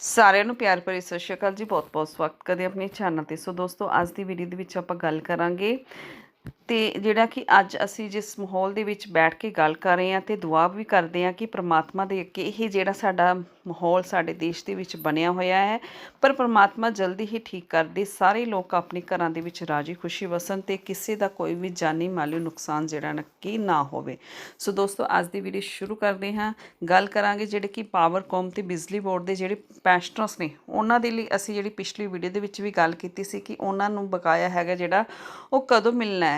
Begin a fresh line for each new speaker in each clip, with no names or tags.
ਸਾਰਿਆਂ ਨੂੰ ਪਿਆਰ ਭਰੀ ਸਤਿ ਸ਼੍ਰੀ ਅਕਾਲ ਜੀ। ਬਹੁਤ-ਬਹੁਤ ਸਵਾਗਤ ਕਰਦੇ ਆਪਣੇ ਚੈਨਲ ਤੇ। ਸੋ ਦੋਸਤੋ, ਅੱਜ ਦੀ ਵੀਡੀਓ ਦੇ ਵਿੱਚ ਆਪਾਂ ਗੱਲ ਕਰਾਂਗੇ ਤੇ ਜਿਹੜਾ ਕਿ ਅੱਜ ਅਸੀਂ ਜਿਸ ਮਾਹੌਲ ਦੇ ਵਿੱਚ ਬੈਠ ਕੇ ਗੱਲ ਕਰ ਰਹੇ ਹਾਂ ਤੇ ਦੁਆ ਵੀ ਕਰਦੇ ਹਾਂ ਕਿ ਪ੍ਰਮਾਤਮਾ ਦੇ ਅੱਗੇ ਇਹ ਜਿਹੜਾ ਸਾਡਾ ਮਾਹੌਲ ਸਾਡੇ ਦੇਸ਼ ਦੇ ਵਿੱਚ ਬਣਿਆ ਹੋਇਆ ਹੈ, ਪਰ ਪ੍ਰਮਾਤਮਾ ਜਲਦੀ ਹੀ ਠੀਕ ਕਰ ਦੇ ਸਾਰੇ ਲੋਕ ਆਪਣੇ ਘਰਾਂ ਦੇ ਵਿੱਚ ਰਾਜੀ ਖੁਸ਼ੀ ਵਸਣ ਤੇ ਕਿਸੇ ਦਾ ਕੋਈ ਵੀ ਜਾਨੀ ਮਾਲੀ ਨੁਕਸਾਨ ਜਿਹੜਾ ਨਾ ਕਿ ਨਾ ਹੋਵੇ। ਸੋ ਦੋਸਤੋ, ਅੱਜ ਦੀ ਵੀਡੀਓ ਸ਼ੁਰੂ ਕਰਦੇ ਹਾਂ। ਗੱਲ ਕਰਾਂਗੇ ਜਿਹੜੇ ਕਿ ਪਾਵਰਕੌਮ ਤੇ ਬਿਜਲੀ ਬੋਰਡ ਦੇ ਜਿਹੜੇ ਪੈਸਟਰਸ ਨੇ, ਉਹਨਾਂ ਦੇ ਲਈ ਅਸੀਂ ਜਿਹੜੀ ਪਿਛਲੀ ਵੀਡੀਓ ਦੇ ਵਿੱਚ ਵੀ ਗੱਲ ਕੀਤੀ ਸੀ ਕਿ ਉਹਨਾਂ ਨੂੰ ਬਕਾਇਆ ਹੈਗਾ ਜਿਹੜਾ ਉਹ ਕਦੋਂ ਮਿਲਣਾ ਹੈ।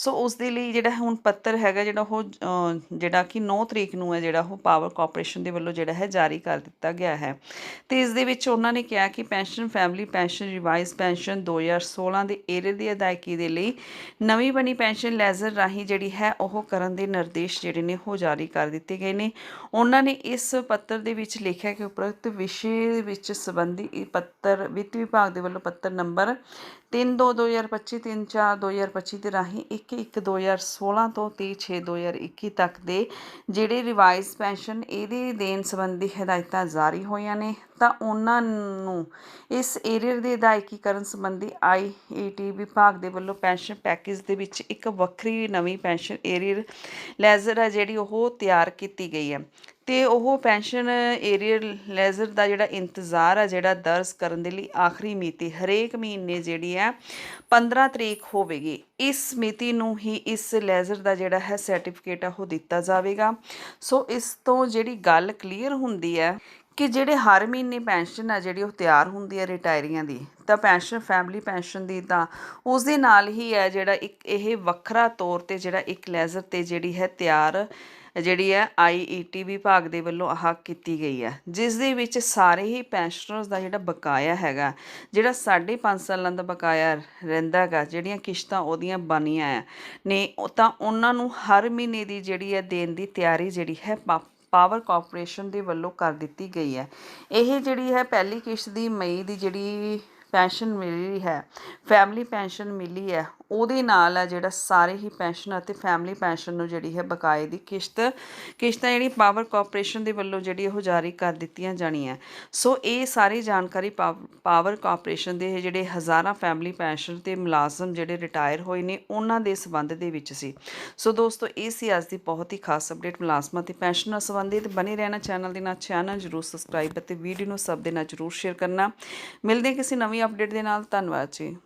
ਸੋ ਉਸ ਦੇ ਲਈ ਜਿਹੜਾ ਹੁਣ ਪੱਤਰ ਹੈਗਾ, ਜਿਹੜਾ ਉਹ ਜਿਹੜਾ ਕਿ 9 ਤਰੀਕ ਨੂੰ ਹੈ, ਜਿਹੜਾ ਉਹ ਪਾਵਰ ਕਾਰਪੋਰੇਸ਼ਨ ਦੇ ਵੱਲੋਂ ਜਿਹੜਾ ਹੈ, ਜਾਰੀ ਕਰ ਦਿੱਤਾ ਗਿਆ ਹੈ। ਤੇ ਇਸ ਦੇ ਵਿੱਚ ਉਹਨਾਂ ਨੇ ਕਿਹਾ ਕਿ pension family pension revise pension 2016 ਦੇ ਏਰੇ ਦੀ ਅਦਾਇਗੀ ਦੇ ਲਈ ਨਵੀਂ ਬਣੀ ਪੈਨਸ਼ਨ ਲੈਜ਼ਰ ਰਾਹੀਂ ਜਿਹੜੀ ਹੈ, ਉਹ ਕਰਨ ਦੇ ਨਿਰਦੇਸ਼ ਜਿਹੜੇ ਨੇ, ਉਹ ਜਾਰੀ ਕਰ ਦਿੱਤੇ ਗਏ ਨੇ। ਉਹਨਾਂ ਨੇ ਇਸ ਪੱਤਰ ਦੇ ਵਿੱਚ ਲਿਖਿਆ ਕਿ ਉਪਰੋਕਤ ਵਿਸ਼ੇ ਵਿੱਚ ਸੰਬੰਧੀ ਪੱਤਰ ਵਿੱਤ ਵਿਭਾਗ ਦੇ ਵੱਲੋਂ ਪੱਤਰ ਨੰਬਰ 3/2/2025 3/4/2025 ਦੇ ਰਾਹੀਂ ਇੱਕ 1/1/2016 ਤੋਂ 3/6/2021 ਤੱਕ ਦੇ ਜਿਹੜੇ ਰਿਵਾਈਜ਼ ਪੈਨਸ਼ਨ ਇਹਦੇ ਦੇਣ ਸੰਬੰਧੀ ਹਦਾਇਤਾਂ ਜਾਰੀ ਹੋਈਆਂ ਨੇ। ਤਾਂ ਉਹਨਾਂ ਨੂੰ ਇਸ ਏਰੀਅਰ ਦੀ ਅਦਾਇਗੀ ਕਰਨ ਸੰਬੰਧੀ ਆਈਈਟੀ ਵਿਭਾਗ ਦੇ ਵੱਲੋਂ ਪੈਨਸ਼ਨ ਪੈਕੇਜ ਦੇ ਵਿੱਚ ਇੱਕ ਵੱਖਰੀ ਨਵੀਂ ਪੈਨਸ਼ਨ ਏਰੀਅਰ ਲੈਜ਼ਰ ਹੈ ਜਿਹੜੀ ਉਹ ਤਿਆਰ ਕੀਤੀ ਗਈ ਹੈ। ਤੇ ਉਹ ਪੈਨਸ਼ਨ ਏਰੀਅਰ ਲੈਜ਼ਰ ਦਾ ਜਿਹੜਾ ਇੰਤਜ਼ਾਰ ਆ, ਜਿਹੜਾ ਦਰਜ ਕਰਨ ਦੇ ਲਈ ਆਖਰੀ ਮਿਤੀ, ਹਰੇਕ ਮਹੀਨੇ ਜਿਹੜੀ ਹੈ 15 ਤਰੀਕ ਹੋਵੇਗੀ। ਇਸ ਮਿਤੀ ਨੂੰ ਹੀ ਇਸ ਲੈਜ਼ਰ ਦਾ ਜਿਹੜਾ ਹੈ ਸਰਟੀਫਿਕੇਟ ਆ, ਉਹ ਦਿੱਤਾ ਜਾਵੇਗਾ। ਸੋ ਇਸ ਤੋਂ ਜਿਹੜੀ ਗੱਲ ਕਲੀਅਰ ਹੁੰਦੀ ਹੈ ਕਿ ਜਿਹੜੇ ਹਰ ਮਹੀਨੇ ਪੈਨਸ਼ਨ ਆ ਜਿਹੜੀ ਉਹ ਤਿਆਰ ਹੁੰਦੀ ਹੈ ਰਿਟਾਇਰੀਆਂ ਦੀ, ਤਾਂ ਪੈਨਸ਼ਨ ਫੈਮਿਲੀ ਪੈਨਸ਼ਨ ਦੀ ਤਾਂ ਉਸ ਦੇ ਨਾਲ ਹੀ ਹੈ ਜਿਹੜਾ ਇੱਕ ਇਹ ਵੱਖਰਾ ਤੌਰ ਤੇ ਜਿਹੜਾ ਇੱਕ ਲੈਜ਼ਰ ਤੇ ਜਿਹੜੀ ਹੈ ਤਿਆਰ ਜਿਹੜੀ ਹੈ ਆਈਈਟੀ ਵਿਭਾਗ ਦੇ ਵੱਲੋਂ ਆਹ ਕੀਤੀ ਗਈ ਹੈ। ਜਿਸ ਦੇ ਵਿੱਚ ਸਾਰੇ ਹੀ ਪੈਨਸ਼ਨਰਸ ਦਾ ਜਿਹੜਾ ਬਕਾਇਆ ਹੈਗਾ, ਜਿਹੜਾ 5.5 ਸਾਲਾਂ ਦਾ ਬਕਾਇਆ ਰਹਿੰਦਾ ਹੈਗਾ, ਜਿਹੜੀਆਂ ਕਿਸ਼ਤਾਂ ਉਹਦੀਆਂ ਬਣੀਆਂ ਆ, ਨੇ ਤਾਂ ਉਹਨਾਂ ਨੂੰ ਹਰ ਮਹੀਨੇ ਦੀ ਜਿਹੜੀ ਹੈ ਦੇਣ ਦੀ ਤਿਆਰੀ ਜਿਹੜੀ ਹੈ ਪਾ- ਪਾਵਰ ਕਾਰਪੋਰੇਸ਼ਨ ਦੇ ਵੱਲੋਂ ਕਰ ਦਿੱਤੀ ਗਈ ਹੈ। ਇਹ ਜਿਹੜੀ ਹੈ, ਪਹਿਲੀ ਕਿਸ਼ਤ ਦੀ ਮਈ ਦੀ ਜਿਹੜੀ ਪੈਨਸ਼ਨ ਮਿਲੀ ਹੈ, ਫੈਮਿਲੀ ਪੈਨਸ਼ਨ ਮਿਲੀ ਹੈ ਉਹਦੇ ਨਾਲ ਆ ਜਿਹੜਾ ਸਾਰੇ ਹੀ ਪੈਨਸ਼ਨ ਅਤੇ ਫੈਮਿਲੀ ਪੈਨਸ਼ਨ ਨੂੰ ਜਿਹੜੀ ਹੈ ਬਕਾਏ ਦੀ ਕਿਸ਼ਤ, ਕਿਸ਼ਤਾਂ ਜਿਹੜੀ ਪਾਵਰ ਕਾਰਪੋਰੇਸ਼ਨ ਦੇ ਵੱਲੋਂ ਜਿਹੜੀ ਉਹ ਜਾਰੀ ਕਰ ਦਿੱਤੀਆਂ ਜਾਣੀਆਂ। ਸੋ ਇਹ ਸਾਰੀ ਜਾਣਕਾਰੀ ਪਾਵ- ਪਾਵਰ ਕਾਰਪੋਰੇਸ਼ਨ ਦੇ ਜਿਹੜੇ ਹਜ਼ਾਰਾਂ ਫੈਮਿਲੀ ਪੈਨਸ਼ਨ ਤੇ ਮੁਲਾਜ਼ਮ ਜਿਹੜੇ ਰਿਟਾਇਰ ਹੋਏ ਨੇ, ਉਹਨਾਂ ਦੇ ਸਬੰਧ ਦੇ ਵਿੱਚ ਸੀ। ਸੋ ਦੋਸਤੋ, ਇਹ ਸੀ ਅੱਜ ਦੀ ਬਹੁਤ ਹੀ ਖਾਸ ਅਪਡੇਟ ਮੁਲਾਜ਼ਮਾਂ ਤੇ ਨਾਲ ਸੰਬੰਧਿਤ। ਬਣੇ ਰਹਿਣਾ ਚੈਨਲ ਦੇ ਨਾਲ ਚੈਨਲ ਜਰੂਰ ਸਬਸਕ੍ਰਾਈਬ ਅਤੇ ਵੀਡੀਓ ਨੂੰ ਸਭ ਦੇ ਨਾਲ ਜਰੂਰ ਸ਼ੇਅਰ ਕਰਨਾ। ਮਿਲਦੇ ਕਿਸੇ ਨਵੀਂ ਅਪਡੇਟ ਦੇ ਨਾਲ। ਧੰਨਵਾਦ ਜੀ।